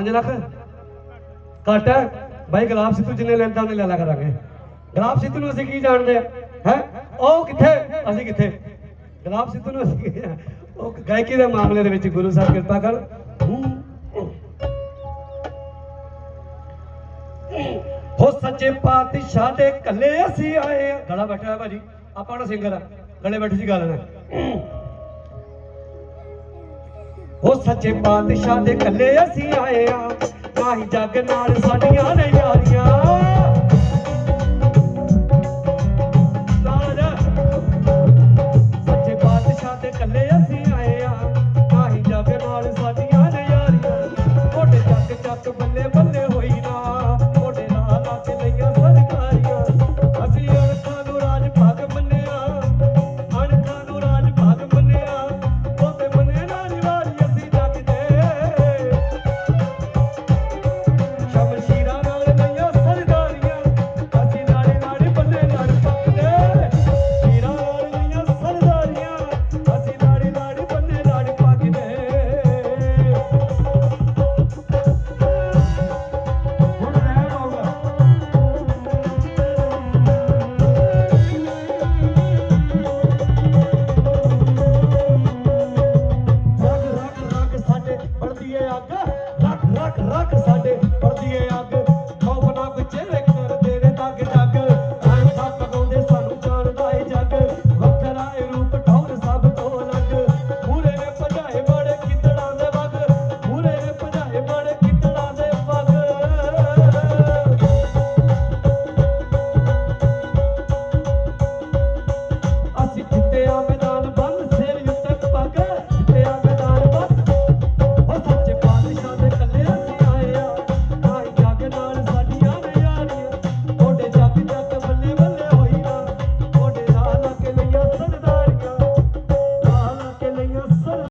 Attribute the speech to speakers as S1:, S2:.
S1: 5 ਲੱਖ। ਘੱਟ ਹੈ। ਬਾਈ, ਗੁਲਾਬ ਸਿੱਧੂ ਜਿੰਨੇ ਲੈਂਦਾ ਉਹਨੇ ਲੈ ਲਿਆ ਕਰਾਂਗੇ। ਗੁਲਾਬ ਸਿੱਧੂ ਨੂੰ ਅਸੀਂ ਕੀ ਜਾਣਦੇ ਆ? ਹੈ? ਉਹ ਕਿੱਥੇ? ਅਸੀਂ ਕਿੱਥੇ? ਗੁਲਾਬ ਸਿੱਧੂ ਨੂੰ ਅਸੀਂ ਉਹ ਗਾਇਕੀ ਦੇ ਮਾਮਲੇ ਦੇ ਵਿੱਚ ਗੁਰੂ ਸਾਹਿਬ ਕਿਰਪਾ ਕਰ। ਹੋ। ਸੱਚੇ ਪਾਤਸ਼ਾਹ ਦੇ ਕੱਲੇ ਅਸੀਂ ਆਏ ਗਲਾ ਬੈਠਾ ਹੈ ਭਾਜੀ। ਆਪਾਂ ਨਾ ਸਿੰਗਰ ਆ। ਗਲੇ ਬੈਠੀ ਸੀ ਗੱਲ ਨਾ ਉਹ ਸੱਚੇ ਪਾਤਸ਼ਾਹ ਦੇ ਕੱਲੇ ਅਸੀਂ ਆਏ ਆ। ਕਾਹੀ ਜੱਗ ਨਾਲ ਸਾਡੀਆਂ ਨੇ ਯਾਰੀਆਂ। ਨਾਲ